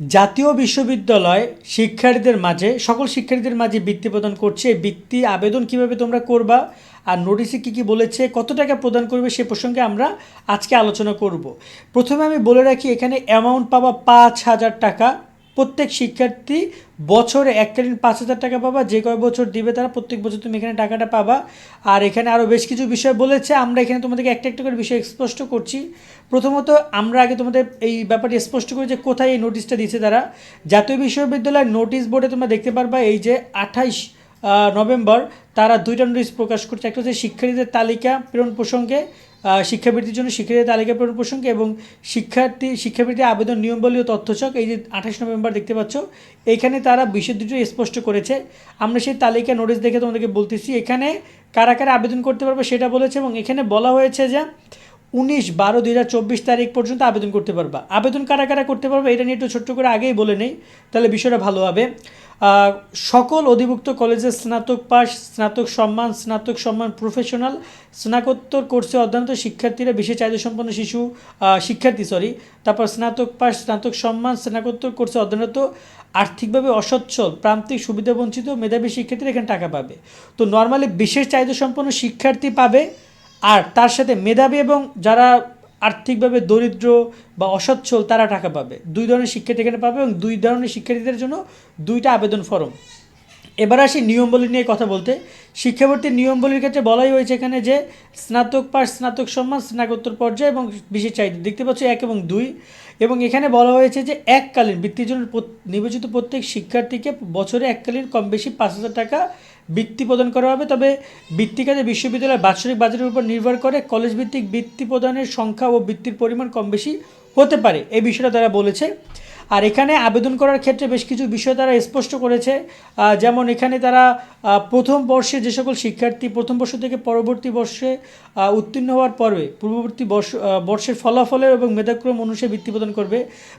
জাতীয় বিশ্ববিদ্যালয় শিক্ষার্থীদের মাঝে, সকল শিক্ষার্থীদের মাঝে বৃত্তি প্রদান করছে। বৃত্তি আবেদন কীভাবে তোমরা করবা আর নোটিশে কী কী বলেছে, কত টাকা প্রদান করবে সে প্রসঙ্গে আমরা আজকে আলোচনা করব। প্রথমে আমি বলে রাখি, এখানে অ্যামাউন্ট পাবা পাঁচ হাজার টাকা। প্রত্যেক শিক্ষার্থী বছরে এককালীন পাঁচ হাজার টাকা পাবা, যে কয় বছর দিবে তারা প্রত্যেক বছর তুমি এখানে টাকাটা পাবা। আর এখানে আরও বেশ কিছু বিষয় বলেছে, আমরা এখানে তোমাদেরকে একটা একটা করে বিষয় স্পষ্ট করছি। প্রথমত, আমরা আগে তোমাদের এই ব্যাপারটি স্পষ্ট করি যে কোথায় এই নোটিশটা দিয়েছে তারা। জাতীয় বিশ্ববিদ্যালয়ের নোটিশ বোর্ডে তোমরা দেখতে পারবা এই যে আঠাইশ নভেম্বর তারা দুইটা নোটিশ প্রকাশ করছে। একটা হচ্ছে শিক্ষার্থীদের তালিকা প্রেরণ প্রসঙ্গে শিক্ষাবৃত্তির জন্য শিক্ষার্থী তালিকা প্রেরণ প্রসঙ্গে এবং শিক্ষার্থী শিক্ষাবৃত্তি আবেদন নিয়মবলী ও তথ্যচক এই যে আঠাশ নভেম্বর দেখতে পাচ্ছ এখানে তারা বিষয় দুটো স্পষ্ট করেছে। আমরা সেই তালিকা নোটিশ দেখে তোমাদেরকে বলতেছি, এখানে কারা কারা আবেদন করতে পারবে সেটা বলেছে এবং এখানে বলা হয়েছে যে উনিশ বারো দুই হাজার চব্বিশ তারিখ পর্যন্ত আবেদন করতে পারবা। আবেদন কারা কারা করতে পারবে এটা নিয়ে একটু ছোট্ট করে আগেই বলে নেই, তাহলে বিষয়টা ভালো হবে। সকল অধিভুক্ত কলেজের স্নাতক পাস স্নাতক সম্মান স্নাতক সম্মান প্রফেশনাল স্নাতকোত্তর কোর্সে অধ্যয়নরত শিক্ষার্থীরা, বিশেষ চাহিদা সম্পন্ন শিশু শিক্ষার্থী সরি তারপর স্নাতক পাস স্নাতক সম্মান, স্নাতকোত্তর কোর্সে অধ্যয়নরত আর্থিকভাবে অসচ্ছল, প্রান্তিক, সুবিধাবঞ্চিত, মেধাবী শিক্ষার্থীরা এখানে টাকা পাবে। তো নর্মালি বিশেষ চাহিদা সম্পন্ন শিক্ষার্থী পাবে আর তার সাথে মেধাবী এবং যারা আর্থিকভাবে দরিদ্র বা অসচ্ছল তারা টাকা পাবে। দুই ধরনের শিক্ষার্থী এখানে পাবে এবং দুই ধরনের শিক্ষার্থীদের জন্য দুইটা আবেদন ফর্ম। এবার আসি নিয়মবলী নিয়ে কথা বলতে। শিক্ষাবর্তীর নিয়মবলীর ক্ষেত্রে বলাই হয়েছে এখানে যে, স্নাতক পাস স্নাতক সম্মান, স্নাতকোত্তর পর্যায়ে এবং বিশেষ চাহিদা। দেখতে পাচ্ছ এক এবং দুই। এবং এখানে বলা হয়েছে যে, এককালীন বৃত্তির জন্য নির্বাচিত প্রত্যেক শিক্ষার্থীকে বছরে এককালীন কম বেশি পাঁচ হাজার টাকা বৃত্তি প্রদান করা হবে। তবে বৃত্তি কাজে বিশ্ববিদ্যালয়ের বাৎসরিক বাজারের উপর নির্ভর করে কলেজ ভিত্তিক বৃত্তি প্রদানের সংখ্যা ও বৃত্তির পরিমাণ কম বেশি হতে পারে। এই বিষয়টা তারা বলেছে। আর এখানে আবেদন করার ক্ষেত্রে বেশ কিছু বিষয় তারা স্পষ্ট করেছে। যেমন এখানে তারা প্রথম বর্ষে যে সকল শিক্ষার্থী প্রথম বর্ষ থেকে পরবর্তী বর্ষে উত্তীর্ণ হওয়ার পর্বে পূর্ববর্তী বর্ষ বর্ষের ফলাফলের এবং মেধাক্রম অনুসারে বৃত্তি প্রদান করবে।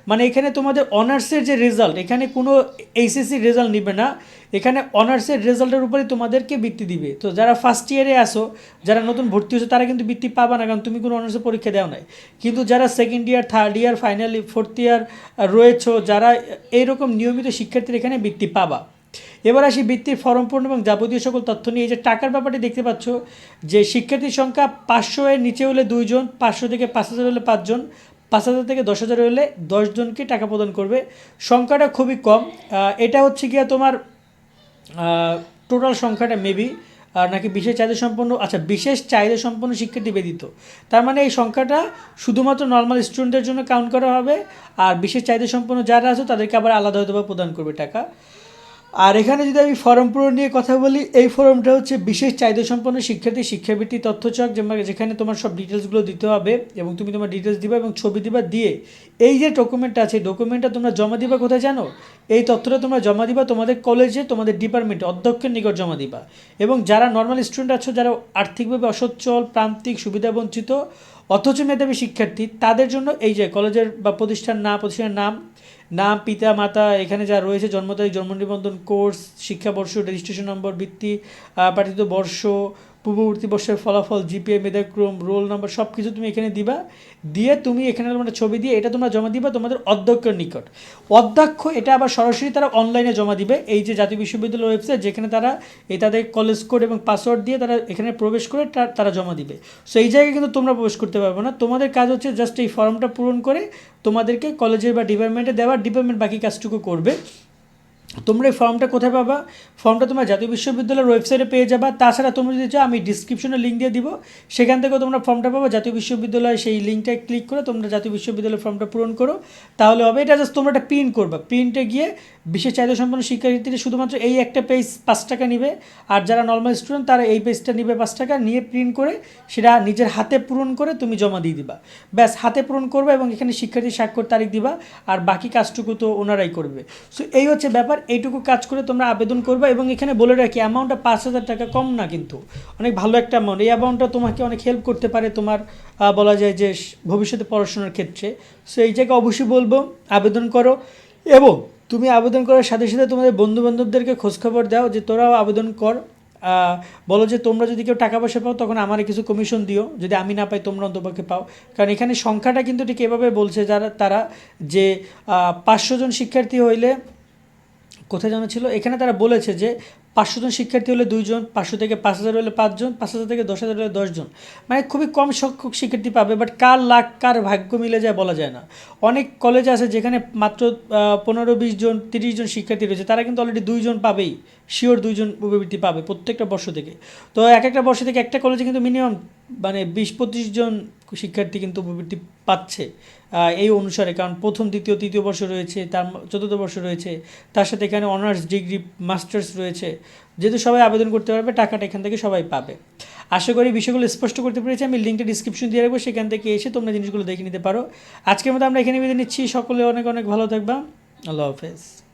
মানে এখানে তোমাদের অনার্সের যে রেজাল্ট, এখানে কোনো এইচএসসি রেজাল্ট নিবে না। এখানে অনার্সের রেজাল্টের উপরে তোমাদেরকে বৃত্তি দিবে। তো যারা ফার্স্ট ইয়ারে আসো যারা নতুন ভর্তি হচ্ছে তারা কিন্তু বৃত্তি পাবা না, কারণ তুমি কোনো অনার্সের পরীক্ষা দেও নাই। কিন্তু যারা second year third year final fourth year রয়েছো যারা এইরকম নিয়মিত শিক্ষার্থীরা এখানে বৃত্তি পাবা। এবার আসি বৃত্তির ফর্ম পূরণ এবং যাবতীয় সকল তথ্য নিয়ে। যে টাকার ব্যাপারটি দেখতে পাচ্ছ, যে শিক্ষার্থীর সংখ্যা পাঁচশো এর নিচে হলে দুইজন পাঁচশো থেকে পাঁচ হাজার হলে পাঁচজন পাঁচ হাজার থেকে দশ হাজার হলে দশজনকে টাকা প্রদান করবে। সংখ্যাটা খুবই কম। এটা হচ্ছে গিয়া তোমার টোটাল সংখ্যাটা মেবি নাকি বিশেষ চাহিদা সম্পন্ন আচ্ছা বিশেষ চাহিদা সম্পন্ন শিক্ষার্থী ব্যতীত। তার মানে এই সংখ্যাটা শুধুমাত্র নর্মাল স্টুডেন্টের জন্য কাউন্ট করা হবে, আর বিশেষ চাহিদা সম্পন্ন যারা আছে তাদেরকে আবার আলাদা হয়তো প্রদান করবে টাকা। আর এখানে যদি আমি ফর্ম পূরণ নিয়ে কথা বলি, এই ফর্মটা হচ্ছে বিশেষ চাহিদা সম্পন্ন শিক্ষার্থী, শিক্ষাবৃত্তি, তথ্যচক যেখানে তোমার সব ডিটেলসগুলো দিতে হবে এবং তুমি তোমার ডিটেলস দিবা এবং ছবি দিবা দিয়ে এই যে ডকুমেন্টটা আছে ডকুমেন্টটা তোমরা জমা দিবা কোথায় জানো? এই তথ্যটা তোমরা জমা দিবা তোমাদের কলেজে তোমাদের ডিপার্টমেন্টে অধ্যক্ষের নিকট জমা দিবা। এবং যারা নর্মাল স্টুডেন্ট আছো, যারা আর্থিকভাবে অসচ্ছল, প্রান্তিক, সুবিধাবঞ্চিত অথচ মেধাবী শিক্ষার্থী, তাদের জন্য এই যে কলেজের বা প্রতিষ্ঠান না, প্রতিষ্ঠানের নাম নাম, পিতা, মাতা, এখানে যা রয়েছে, জন্ম তারিখ, জন্ম নিবন্ধন, কোর্স, শিক্ষাবর্ষ রেজিস্ট্রেশন নম্বর বৃত্তি পাঠিত বর্ষ পূর্ববর্তী বর্ষের ফলাফল জিপিএ মেধাক্রম রোল নাম্বার সব কিছু তুমি এখানে দিবা। দিয়ে তুমি এখানে তোমার ছবি দিয়ে এটা তোমরা জমা দিবা তোমাদের অধ্যক্ষের নিকট। অধ্যক্ষ এটা আবার সরাসরি তারা অনলাইনে জমা দিবে। এই যে জাতীয় বিশ্ববিদ্যালয় ওয়েবসাইট যেখানে তারা এই তাদের কলেজ কোড এবং পাসওয়ার্ড দিয়ে তারা এখানে প্রবেশ করে তারা জমা দিবে। সো এই জায়গায় কিন্তু তোমরা প্রবেশ করতে পারবে না। তোমাদের কাজ হচ্ছে জাস্ট এই ফর্মটা পূরণ করে তোমাদেরকে কলেজের বা ডিপার্টমেন্টে দেওয়ার ডিপার্টমেন্ট বাকি কাজটুকু করবে। তোমরা এই ফর্মটা কোথায় পাবা? ফর্মটা তোমরা জাতীয় বিশ্ববিদ্যালয়ের ওয়েবসাইটে পেয়ে যাবা। তাছাড়া তোমরা যদি চাও, আমি ডিসক্রিপশনে লিঙ্ক দিয়ে দিব। সেখান থেকেও তোমরা ফর্মটা পাবা। জাতীয় বিশ্ববিদ্যালয় সেই লিঙ্কটায় ক্লিক করে তোমরা জাতীয় বিশ্ববিদ্যালয়ের ফর্মটা পূরণ করো। তাহলে হবে, এটা জাস্ট তোমরা একটা প্রিন্ট করবা। প্রিন্টে গিয়ে বিশেষ চাহিদা সম্পন্ন শিক্ষার্থীরা শুধুমাত্র এই একটা পেজ পাঁচ টাকা নিবে। আর যারা নর্মাল স্টুডেন্ট তারা এই পেজটা নিবে পাঁচ টাকা। নিয়ে প্রিন্ট করে সেটা নিজের হাতে পূরণ করে তুমি জমা দিয়ে দিবা। ব্যাস, হাতে পূরণ করবে এবং এখানে শিক্ষার্থী স্বাক্ষর তারিখ দিবা। আর বাকি কাজটুকু তো ওনারাই করবে। সো এই হচ্ছে ব্যাপার। এইটুকু কাজ করে তোমরা আবেদন করবে এবং এখানে বলে রাখি অ্যামাউন্টটা পাঁচ হাজার টাকা কম না কিন্তু। অনেক ভালো একটা অ্যামাউন্ট এই অ্যামাউন্টটা তোমাকে অনেক হেল্প করতে পারে তোমার বলা যায় যে ভবিষ্যতে পড়াশোনার ক্ষেত্রে। সো এই জায়গায় অবশ্যই বলব, আবেদন করো এবং তুমি আবেদন করার সাথে সাথে তোমাদের বন্ধু বান্ধবদেরকে খোঁজখবর দাও যে তোরাও আবেদন কর। বলো যে তোমরা যদি কেউ টাকা পয়সা পাও তখন আমার কিছু কমিশন দিও। যদি আমি না পাই তোমরা অন্তপক্ষে পাও। কারণ এখানে সংখ্যাটা কিন্তু ঠিক এভাবে বলছে যারা, তারা যে পাঁচশো জন শিক্ষার্থী হইলে কোথায় জানা ছিল, এখানে তারা বলেছে যে পাঁচশো জন শিক্ষার্থী হলে দুইজন, পাঁচশো থেকে পাঁচ হাজার হলে পাঁচজন, পাঁচ হাজার থেকে দশ হাজার হলে দশজন। মানে খুবই কম সংখ্যক শিক্ষার্থী পাবে বাট কার লাখ, কার ভাগ্য মিলে যায় বলা যায় না। অনেক কলেজ আছে যেখানে মাত্র পনেরো, বিশ জন, তিরিশ জন শিক্ষার্থী রয়েছে, তারা কিন্তু অলরেডি দুইজন পাবেই। শিওর দুইজন উপবৃত্তি পাবে প্রত্যেকটা বর্ষ থেকে। তো এক একটা বর্ষ থেকে একটা কলেজে কিন্তু মিনিমাম মানে বিশ পঁচিশ জন শিক্ষার্থী কিন্তু উপবৃত্তি পাচ্ছে এই অনুসারে। কারণ প্রথম, দ্বিতীয়, তৃতীয় বর্ষ রয়েছে, তার চতুর্থ বর্ষ রয়েছে, তার সাথে এখানে অনার্স, ডিগ্রি, মাস্টার্স রয়েছে। যেহেতু সবাই আবেদন করতে পারবে, টাকাটা এখান থেকে সবাই পাবে। আশা করি বিষয়গুলো স্পষ্ট করতে পেরেছি। আমি লিঙ্কটা ডিসক্রিপশন দিয়ে রাখব, সেখান থেকে এসে তোমরা জিনিসগুলো দেখে নিতে পারো। আজকের মতো আমরা এখানে বিদায় নিচ্ছি। সকলে অনেক অনেক ভালো থাকবা। আল্লাহ হাফেজ।